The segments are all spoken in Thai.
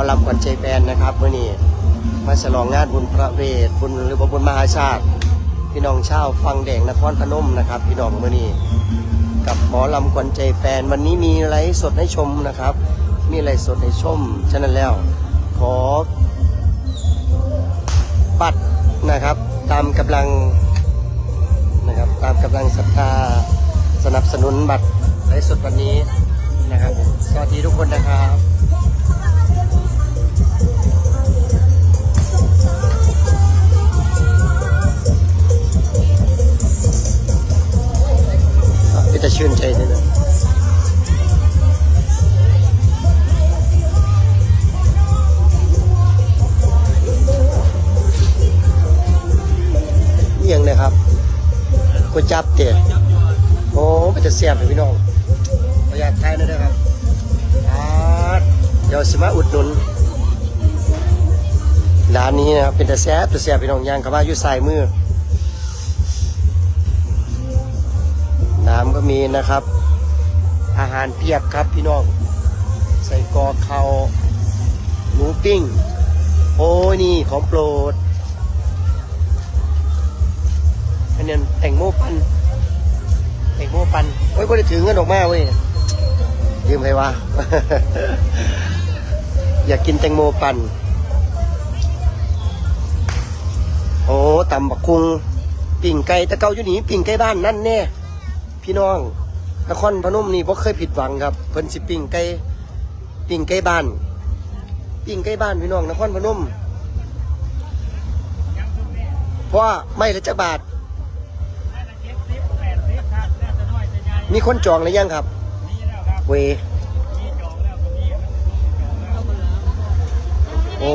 อลำขวัญใจแฟนนะครับเมื่อนี้มาฉลองงานบุญพระเวทบุญหรือว่าบุญมหาชาติ พี่น้องชาวฟังแดงนครพนมนะครับ พี่น้องเมื่อนี้กับหมอลำขวัญใจแฟนวันนี้มีไลฟ์สดให้ชมนะครับ มีไลฟ์สดให้ชมฉะนั้นแล้ว ขอบัตรนะครับ ตามกำลังนะครับตามกำลังศรัทธาสนับสนุนบัตรไลฟ์สดวันนี้นะครับสวัสดีทุกคนนะครับ จะชื่นใจนะเอียงเลยครับก๋วยจับเตี๋ยโอ้มันจะเสียบเลยพี่น้องประหยัดไทยนะเด้อครับอ่าเดี๋ยวสิมาอุดหนุนร้านนี้นะครับเป็นแต่แซ่บแต่แซ่บพี่น้องย่างกับว่าอยู่สายมือ น้ำก็มีนะครับ อาหารเพียบครับพี่น้อง ใส่กอเขาหมูปิ้ง โอ้ยนี่ของโปรดอันนี้แตงโมปันแตงโมปันโอ้ยบ่ได้ถือเงินออกมาเว้ยยืมใครวะอยากกินแตงโมปันโอ้ตำบักคุงปิ่งไก่ตะเกาอยู่นี่ปิ่งไก่บ้านนั่นแน่ พี่น้องนครพนมนี่บ่เคยผิดหวังครับเพิ่นสิปิ้งไก่ปิ้งไก่บ้านปิ้งไก่บ้านพี่น้องนครพนมเพราะไม่ละจักบาท มีคนจองหรือยังครับเวโอ้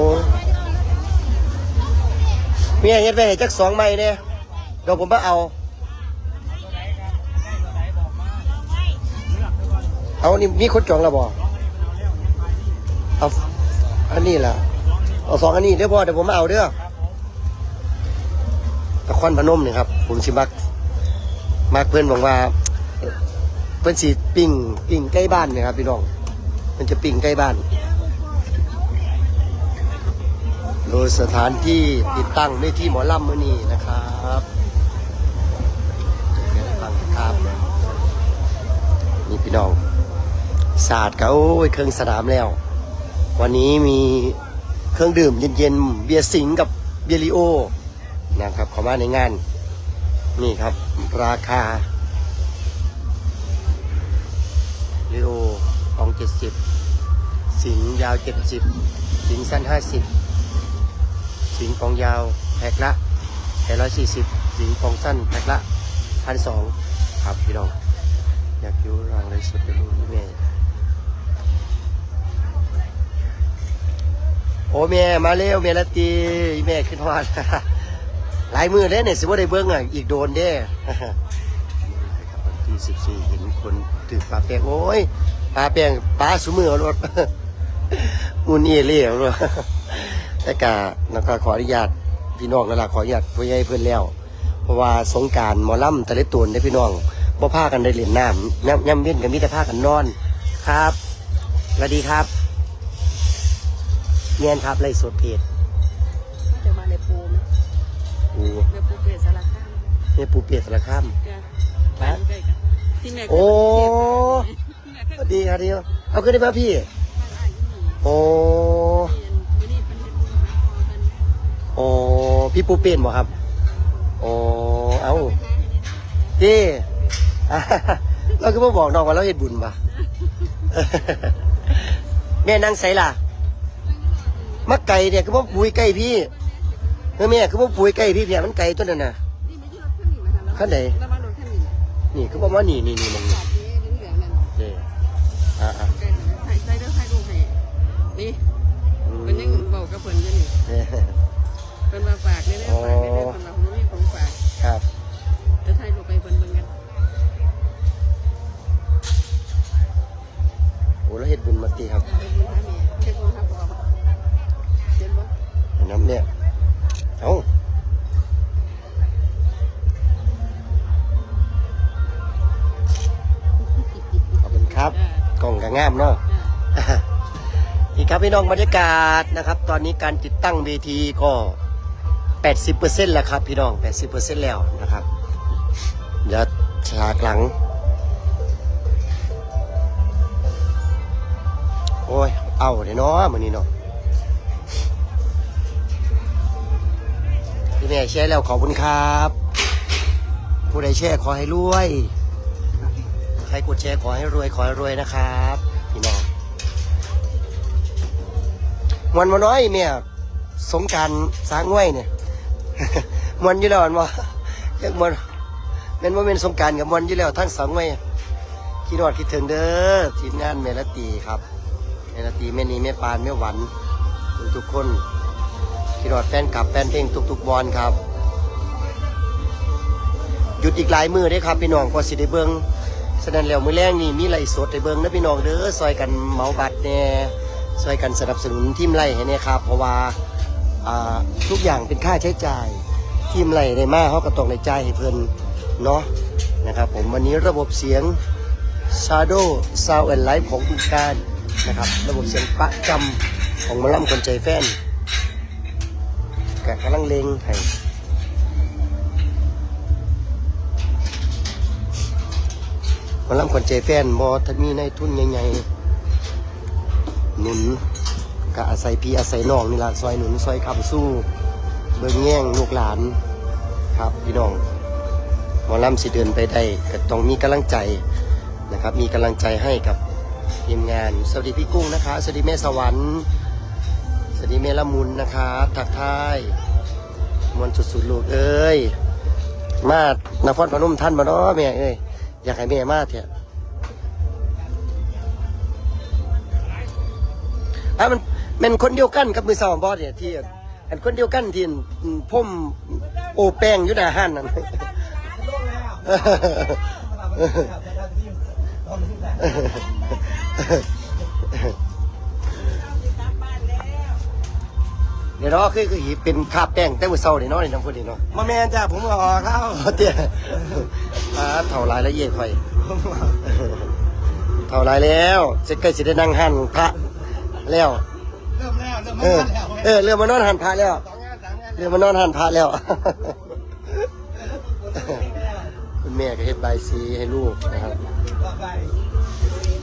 เมียเฮ็ดไว้ให้จักสองไม้เนี่ยเดี๋ยวผมมาเอา เอานี่มีคนจองแล้วบ่เอาอันนี้ล่ะ เอาสองอันนี้เดี๋ยวพ่อเดี๋ยวผมมาเอาเด้อนครพนมนี่ครับ ผมสิมักมักเพื่อนบอกว่า เพื่อนสีปิ้งปิ้งใกล้บ้านเนี่ยครับพี่น้องมันจะปิ้งใกล้บ้านโดยสถานที่ติดตั้งในที่หมอลำมื่อนี้นะครับฟังครับนี่พี่น้อง ศาสตร์ก็โอ้ยเครื่องสนามแล้ว วันนี้มีเครื่องดื่มเย็นๆเบียร์สิงกับเบียร์ลิโอนะครับเข้ามาในงาน นี่ครับ ราคาลิโอของเจ็ดสิบสิงยาวเจ็ดสิบสิงสั้นห้าสิบสิงห์กองยาวแพ็คละแพ็คละสี่สิบสิงห์กองสั้นแพ็คละพันสองครับพี่น้องอยากอยู่รางเลยสุดไปรู้นี่แม่ อ้แม่มาเร็วแม่ละตีแม่ขึ้นฮอดหลายมือเด้เนี่ยสิว่าได้เบิ้งอะอีกโดนเด้วันที่สิบสี่เห็นคนถือปลาแป้งโอ้ยปลาแป้งปลาสุมือรถมุนเอเล่รถแต่กะแล้วก็ขออนุญาตพี่น้องนั่นล่ะขออนุญาตผู้ใหญ่เพื่อนแล้ว เพราะว่าสงการหมอลำแต่ละตัวได้พี่น้องบ่พากันได้เล่นน้ำย่ำย่ำเว้นกันมีแต่พากันนอนครับสวัสดีครับ เงียนครับไล่สดเพจจะมาในปูไหมโอ้ในปูเปรตสารคามเนี่ยปูเปียกสารคาม จ้ะบ้านใกล้กันที่แม่โอ้แม่สวัสดีครับเดียวเอาขึ้นได้ป่ะพี่โอ้วันนี้เป็นเห็นบุญหาพอกันโอ้พี่ปูเป็นบ่ครับโอ้เอาพี่อะเราก็มาบอกน้องว่าเราเฮ็ดบุญป่ะ แม่นั่งใส่ล่ะ มักไก่เนี่ยก็บ่ปุ๋ยไก่พี่เออแม่ก็บ่ปุ๋ยไก่พี่เพียมันไก่ตัวนั้นน่ะนี่ไม่ใช่รถคันนี้ไหมคะคันไหนแล้วมารถคันนี้นี่ก็บอกว่านี่นี่นี่มองจนี่อดนี้เหลืองๆนั่นเด้อ่าอ่าใกล้ๆถ่ายใส่เด้อถ่ายรูปให้นี่อืมเป็นยังเบากับเพิ่นอยู่นี่เด้เป็นมาฝากเด้อฝากเด้อคนเราไม่มีของฝา น้องบรรยากาศนะครับ ตอนนี้การติดตั้งเวทีก็ 80%แล้วครับ พี่น้อง 80%แล้วนะครับเดี๋ยวฉากหลัง โอ้ย เอาเดี๋ยเนาะมือนี้เนาะพี่แม่แชร์แล้วขอบคุณครับ ผู้ใดแชร์ขอให้รวย ใครกดแชร์ขอให้รวยขอให้รวยนะครับ มวนมาน้อยเนี่ยสงการสางง่วยเนี่ยมวนอยู่แล้วอันว่าเรียกมวนเป็นว่าเป็นสงการกับมวนอยู่แล้วทั้งสองง่วยคิดฮอดคิดถึงเด้อทีมงานเมลตีครับเมลตีแม่นีแม่ปานแม่หวันทุกคนคิดฮอดแฟนคลับแฟนเพลงทุกๆบอลครับหยุดอีกหลายมือได้ครับพี่น้องกว่าสิได้เบิงฉะนั้นแล้วมือแรงนี่มีไหลสดได้เบิงนะพี่น้องเด้อซอยกันเมาบัตรแน่ย ซอยกันสนับสนุนทีมไล่ให้เนี่ยครับ เพราะว่าทุกอย่างเป็นค่าใช้จ่ายทีมไล่ได้มาเขาก็ต้องในใจให้เพิ่นเนาะนะครับผมวันนี้ระบบเสียง Shadow Sound and Light ของทุกการนะครับ ระบบเสียงประจำของมอลล่ำคนใจแฟนแกกำลังเลงให้มาลำคนใจแฟนบอถ้ามีในทุนใหญ่ๆ หนุนก็อาศัยพี่อาศัยน้องนี่ละซอยหนุนซอยคำสู้ เบิ่งแย่งลูกหลานครับพี่น้องหมอลำสิเดินไปได้ก็ต้องมีกำลังใจนะครับ มีกำลังใจให้กับทีมงาน สวัสดีพี่กุ้งนะคะสวัสดีแม่สวรรค์สวัสดีแม่ละมุนนะครับทักทายมวนสุดๆลูกเอ้ยมานครพนมท่านมาเนาะแม่เอ้ยอยากให้แม่มาเถอะ อะมันเป็นคนเดียวกันกับมือสองบอสเนี่ยที่อันคนเดียวกันที่พ่มโอแป้งอยู่หน้าห้านนั่นเดี๋ยวเนาะคือคือหีเป็นคาบแป้งแต่มือเศร้าเนี่ยเนาะนี่น้ำพุนี่เนาะมาแมนจ้ะผมก็ออกแล้วเอาเตี้ยอ่าเท่ารายละเอียดค่อยเท่ารายแล้วจะใกล้จะได้นั่งหันพระ แล้ว เริ่มแล้วเริ่มเอมาอแล้วเออเรือมานอนหันพระแล้ว สองงานสามงานเรือมานอนหันพระแล้ว คุณแม่ก็เฮ็ดใบายสีให้ลูกนะครับต่อไป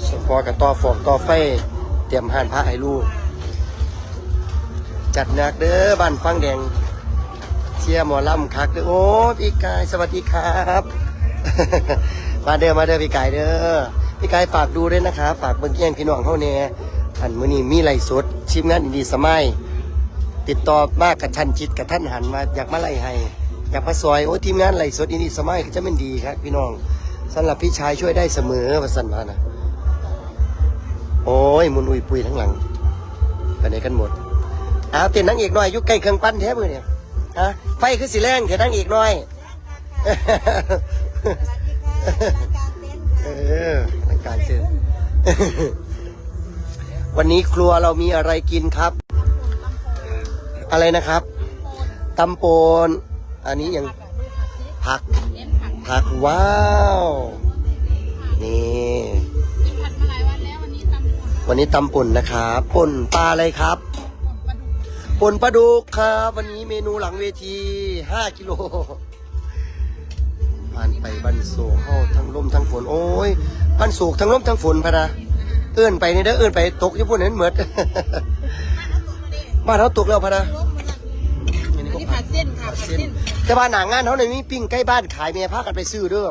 สพอกับต่อฟอกต่อไฟ เตรียมหันพระให้ลูก จัดหนักเด้อบ้านฟังแดงเชียร์หมอลำคักเด้อโอ้พี่กายสวัสดีครับ มาเด้อมาเด้อพี่กายเด้อพี่กายฝากดูด้วยนะคะฝากเบิ่งแย่งพี่น้องเขาแน่ อันมื้อนี้มีไลฟ์สดชิมงานอินดีสมัย ติดต่อมากกับชันชิดกับท่านหันมาอยากมาไล่ให้อยากมาซอยโอ้ทีมงานไล่สดอินดีสมัยก็จะเป็นดีครับ พี่น้องสำหรับพี่ชายช่วยได้เสมอว่าสันมานะโอ้ยมุนอุยปุยทั้งหลังไปไหนกันหมดอ้าวเต้นนางเอกหน่อยอยุใกล้เครื่องปั้นแท้มือเนี่ยฮะไฟคือสีแรงเถอะนางเอกหน่อยเออรายการเชิญ วันนี้ครัวเรามีอะไรกินครับ อะไรนะครับตำโปนอันนี้ยังผัก ผักว้าว นี่วันนี้ตำป่นนะครับป่นปลาอะไรครับป่นปลาดุกครับ วันนี้เมนูหลังเวที5กิโลผ่านไปบันโศกเข้าทั้งลมทั้งฝน โอ้ยบันโศกทั้งลมทั้งฝนพะนะ เอื้อนไปนี่เด้อเอื้อนไปตกญี่ปุ่นเห็นเหมือดบ้านเขาตกแล้วพะนะอันนี้ผัดเส้นค่ะผัดเส้นแต่บ้านหนางานเขาเนี่ยมีปิ้งใกล้บ้านขายแม่พากันไปซื้อเด้อ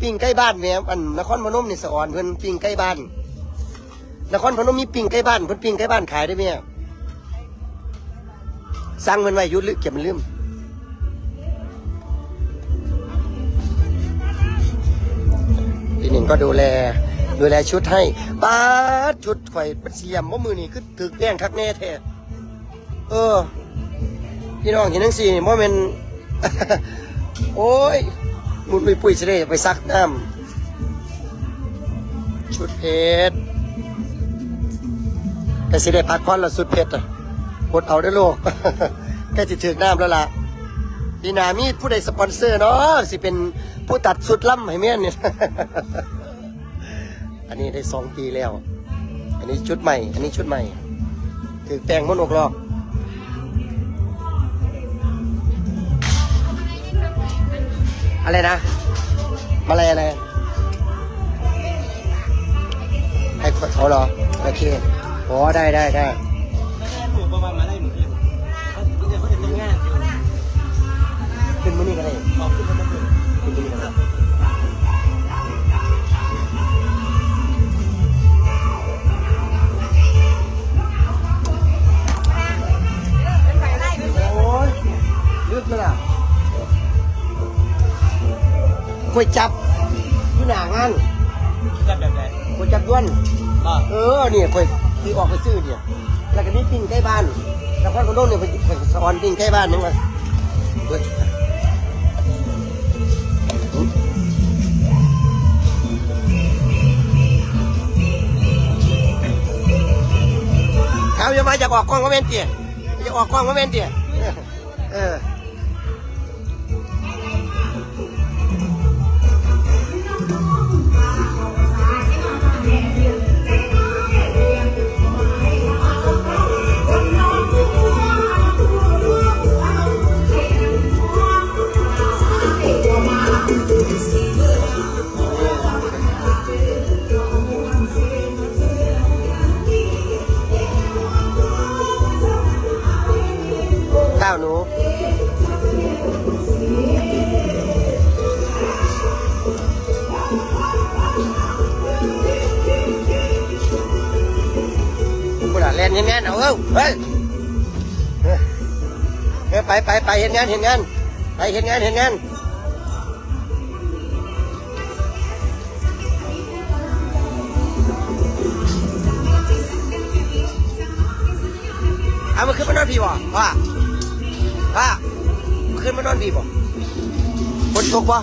ปิ้งใกล้บ้านแม่อันนครพนมนี่สะออนเพิ่นปิ้งใกล้บ้านนครพนมมีปิ้งใกล้บ้านเพิ่นปิ้งใกล้บ้านขายได้ไหมสั่งมันไว้อยุดลืมเก็บมันลืมพี่หนึ่งก็ดูแล ดูแลชุดให้ป้าดชุดข่อยเป็นเสียมว่ามือนี่คือถือแป้งคักแน่แท้เออ พี่น้องเห็นทั้งสี่ว่าเป็นโอ้ยมุนปุยปุยสิได้ไปซักน้ำชุดเพชรแต่สิได้พักผ่อนและสุดเพชรอะกดเอาได้โลกใกล้จะถึงน้ำแล้วล่ะดีหนามีผู้ใดสปอนเซอร์เนาะสิเป็นผู้ตัดสุดล่ำให้เมียนเนี่ย อันนี้ได้สองปีแล้ว อันนี้ชุดใหม่ อันนี้ชุดใหม่ ถือแปลงมนอกรอกอะไรนะ มาอะไรอะไรให้เขาเหรอ โอเคอ๋อได้ได้ได้ไม่ได้นูประมาณมาได้หนูเอง ลึกเลยล่ะก๋วยจับอยู่หน้างานจะแบบไหนก๋วยจับด้วนอ่าเออเนี่ยก๋วยที่ออกไปซื้อเนี่ยแล้วก็นี่ปิ้งใกล้บ้านแล้วก็กระโดดเนี่ยไปไปสอนปิ้งใกล้บ้านนึงมาเฮ้ยเขาจะมาจากออกกล้องก็แม่นเตี๋ยจะออกกล้องก็แม่นเตี๋ยเออ นเห็นงานเอาเอ้าเฮ้ยเฮ้ยไปไปไปเห็นงานเห็นงานไปเห็นงานเห็นงานเอามาขึ้นมานอนพี่บ่ว่าว่าขึ้นมานอนพี่บ่ฝนตกบ่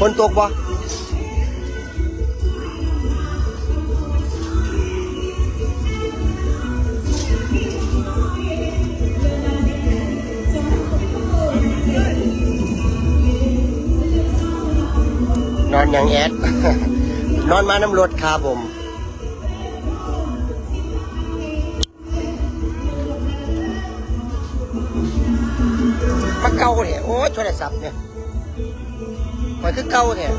ฝนตกบ่ อนย่างแอด นอนมาน้ำรถครับผมมาเก่าเนี่ยโอ้ยโทรศัพท์เนี่ยมันคือเก่าเนี่ย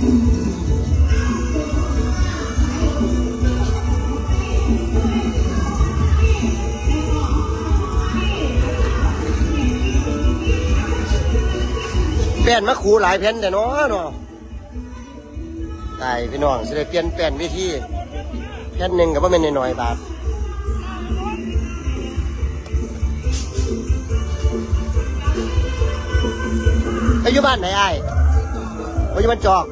แป้นมะขูหลายแผ่นแต่เนาะเนาะตายพี่น้องสิได้เปลี่ยนแป้นวิธีแผ่นหนึ่งกับว่าเป็นน้อยๆบาทอายุบ้านไหนไอ้ายอายุบ้านจอก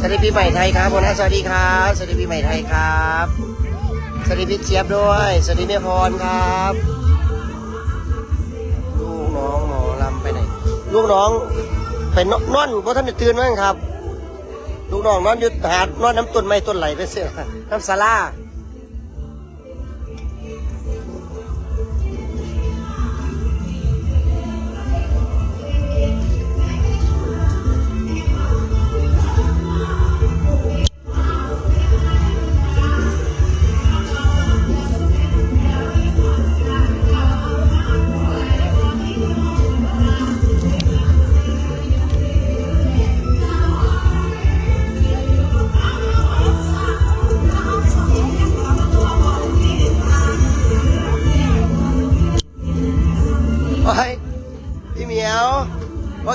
สวัสดีปีใหม่ไทยครับผมนะสวัสดีครับ สวัสดีปีใหม่ไทยครับ สวัสดีพี่เจี๊ยบด้วย สวัสดีแม่พรครับ ลูกน้องหมอลำไปไหน ลูกน้องไปนนอนเพราะท่านจะตื่นมั้งครับ ลูกน้องนอนอยุดหาดนอนน้ำต้นไม้ต้นไหลไปเสียน้ำสาลา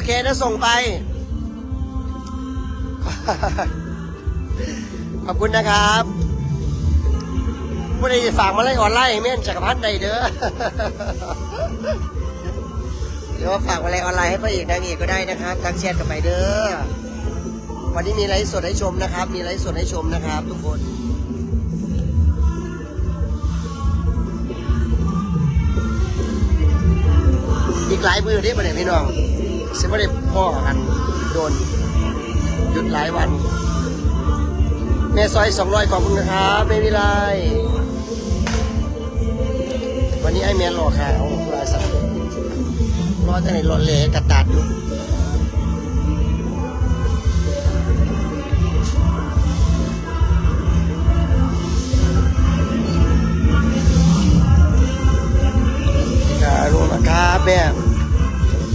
โอเคนะส่งไป ขอบคุณนะครับผู้ใดฝากมาไล่ออนไลน์ให้แม่นจักรพัฒน์ใดเด้อหรือว่าฝากมาไล่ออนไลน์ให้พระเอกนางเอกก็ได้นะครับทักแชทกันไปเด้อวันนี้มีไลฟ์สดให้ชมนะครับ มีไลฟ์สดให้ชมนะครับ ทุกคนอีกหลายมือเด้ประเดี๋ยวพี่น้อง สิบ่ได้พ่อกันโดนหยุดหลายวัน แม่ซอยสองร้อยขอบคุณนะครับไม่มีไรวันนี้ไอ้แมนรอขาวรอสัตว์รอจะไหนรอเละกระตัดอยู่ครับนะครับแม่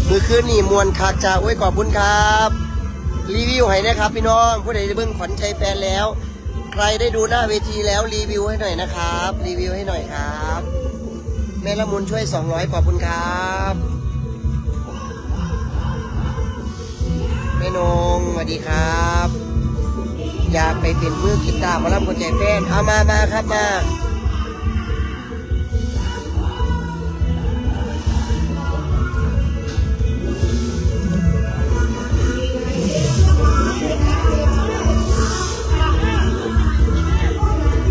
มือคืนนี่มวนคักจากไว้ยขอบคุณครับ รีวิวให้นะครับพี่น้อง ผู้ใดได้เบิ่งขวัญใจแฟนแล้ว ใครได้ดูหน้าเวทีแล้วรีวิวให้หน่อยนะครับ รีวิวให้หน่อยครับ แม่ละมุนช่วย 200ขอบคุณครับแม่นงสวัสดีครับ อยากไปเป็นมือกีตาร์มาล่ำคนใจแฟนเอามามาครับมา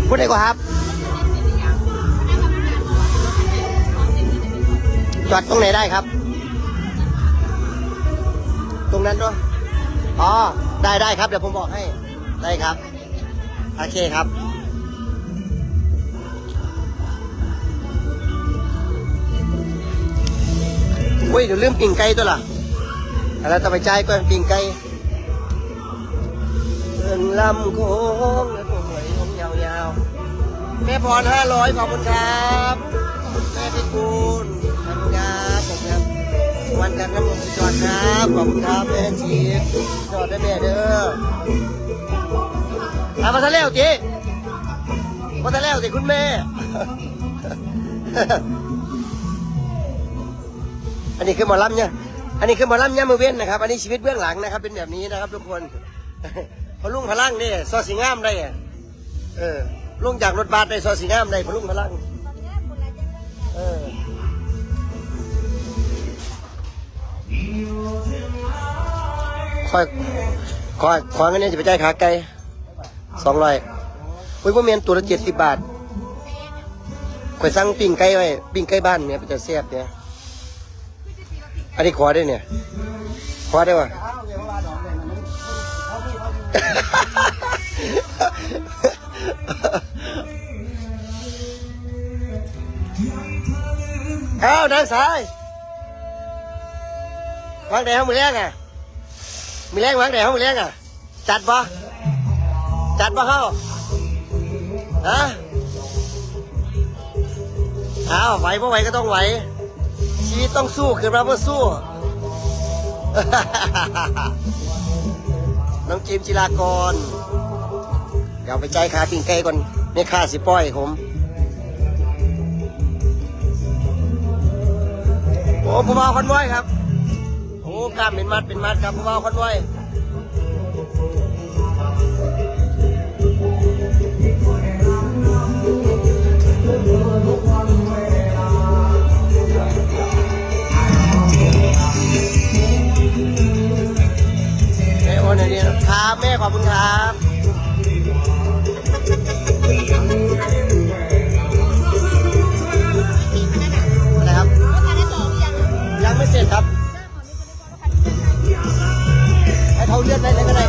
พูดได้กว่าครับ จอดตรงไหนได้ครับ ตรงนั้นด้วยอ๋อ ได้ได้ครับ เดี๋ยวผมบอกให้ ได้ครับ โอเคครับอุ้ยเดี๋ยวลืมปิ่งไก่ตัวละอะไรต่อไปใจก็ปิ่งไก่เดินลำโค้ง ม่พรห้าร้อยขอบคุณครับแม่พิกูลขอบคุณครับผมครับวันกันน้ำมันจอดครับขอบคุณครับแม่ชีฟจอดได้แม่เด้อทำมาซะแล้วจีมาซะแล้วสิคุณแม่อันนี้คือหมอลำเนี่ยอันนี้คือหมอลำเนี่ยมือเว้นนะครับ อันนี้ชีวิตเบื้องหลังนะครับ เป็นแบบนี้นะครับทุกคนพอลุงพลังนี่ซอสีงามได้เออ ลงจากรถบัสได้ซอยสีงามได้พลุงพลังเออคอยคอยคอยเงินเนี่ยจะไปจ่ายขาไก่สองร้อยอุ้ยพ่อเมียนตัวละเจ็ดสิบบาทคอยสั่งปิ้งไก่ไว้ปิ้งไก่บ้านเนี่ยเป็นจะแซ่บเนี่ยอันนี้ขอได้เนี่ย ขอได้วะ อ้านางสายวางแดดห้องมือแรกอะมือแรกวางแดดห้องมือแรกอะ จัดปะจัดปะเข้าฮะอ้าวไหวเพราะไหวก็ต้องไหวชีวิตต้องสู้คือเราเพื่อสู้น้องจิมจิรากร ดี๋ยวไปใจขาปิ่งไก่ก่อนนี่ค่าสิป้อยผมโอ้ผู้บ่าวคอนไว้ครับโอ้กล้ามเป็นมัดเป็นมัดครับผู้บ่าวคอนไว้แม่โอนอันนี้ครับแม่ขอบคุณครับ เสร็จครับให้เขาเลื่อนไปเลยก็ได้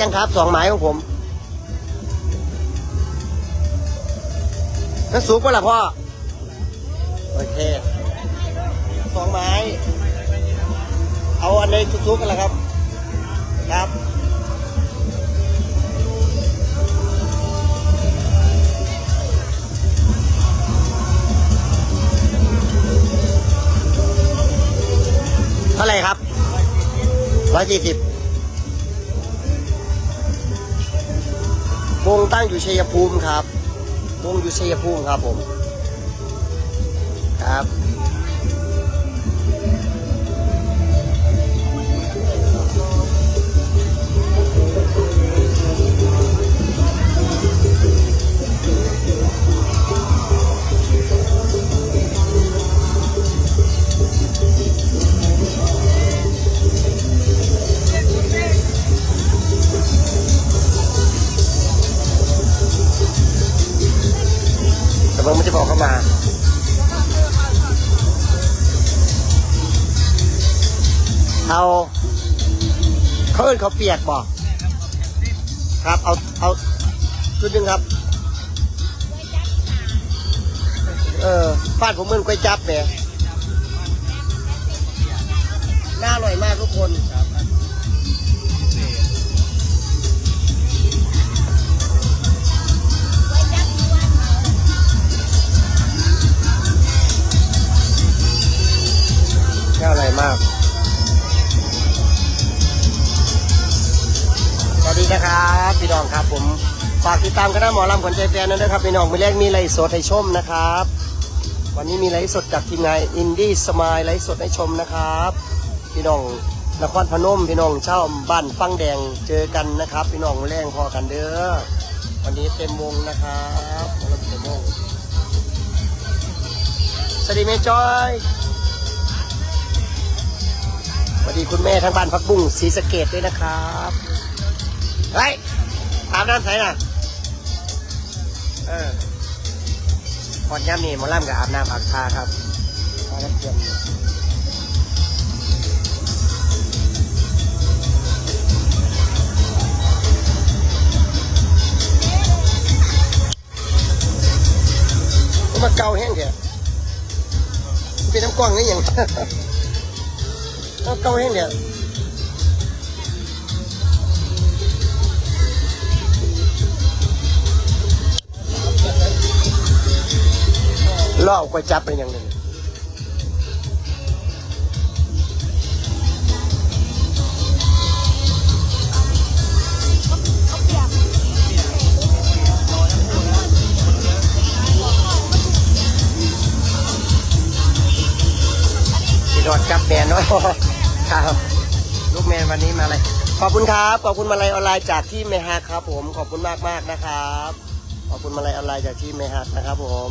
ยังครับสองไม้ของผมนั่นสูงกว่าหรอพ่อ โอเคสองไม้ เอาอันนี้ทุกๆกันละครับ ครับเท่าไรครับร้อยสี่สิบ วงตั้งอยู่ชัยภูมิครับวงอยู่ชัยภูมิครับผม ครับ เขาเอินเขาวเปียกบอกครับเอาเอาชุดหนึงครับ เออบ้านผมเหมือนก๋วยจับเนี่ยน่าอร่อยมากทุกคน พี่น้องครับ ผมฝากติดตามคณะหมอลำขวัญใจแฟนนะนะครับพี่น้องมือแรกมีไลฟ์สดให้ชมนะครับ วันนี้มีไลฟ์สดจากทีมงานอินดี้สมายไลฟ์สดให้ชมนะครับ พี่น้องนครพนมพี่น้องเช่าบ้านฟังแดงเจอกันนะครับ พี่น้องมือแรงพอกันเด้อวันนี้เต็มวงนะครับหมอลำเต็มวงสวัสดีแม่จอยสวัสดีคุณแม่ทั้งบ้านพักบุ้งศรีสเกดด้วยนะครับเฮ้ ยอาบน้ำใส่น่ะ เออก่อนย่ำนี่หมอล่ำกับอาบน้ำอาบทาครับอาบน้ำเทียมมาเกาแห้งเถอะเป็นน้ำกล้องนี่ยังเอาเกาแห้งเถอะ ล่อเอาก๋วยจับเป็นอย่างหนึ่งพี่ดอดจับแมนน้อยครับลูกแมนวันนี้มาเลยขอบคุณครับขอบคุณมาลัยออนไลน์จากที่เมฮาครับผมขอบคุณมากมากนะครับ ขอบคุณมาลัยออนไลน์จากที่เมฮักนะครับผม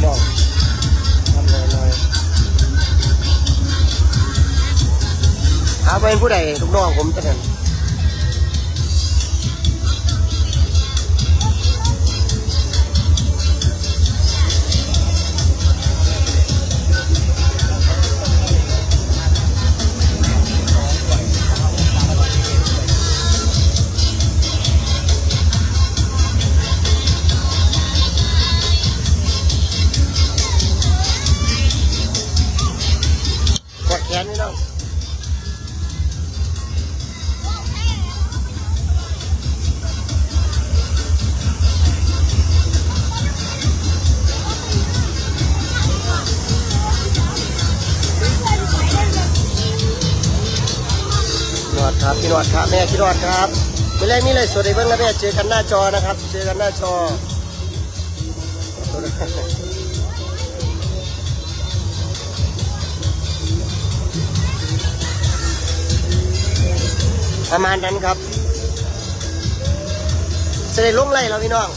พี่น้องทำเลยน้อยหาไปผู้ใดลูกน้องผมจะเห็น ครับพี่นวดครับแม่พี่นวดครับเป็นไรนี่เลยสวัสดีเพื่อนครับแม่เจอกันหน้าจอนะครับ เจอกันหน้าจอประมาณนั้นครับจะได้ลงไล่แล้วพี่น้อง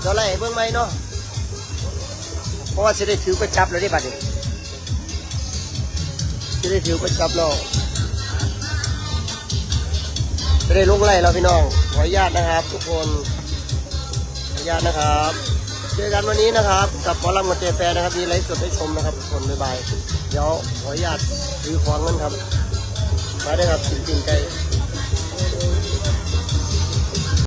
เดี๋ยวไล่เบื้องไหมเนาะเพราะว่าจะได้ถือประจับแล้วได้บัดนี้จะได้ถือประจับแล้ว ไม่ได้ลงไล่แล้วพี่น้อง ขออนุญาตนะครับ ทุกคนขออนุญาตนะครับเจอกันวันนี้นะครับ กับหมอลำกับเจแฟนนะครับมีไลฟ์สดให้ชมนะครับทุกคนบ๊ายบายเดี๋ยวขออนุญาตซื้อของกันครับมาได้ครับจริงๆใจ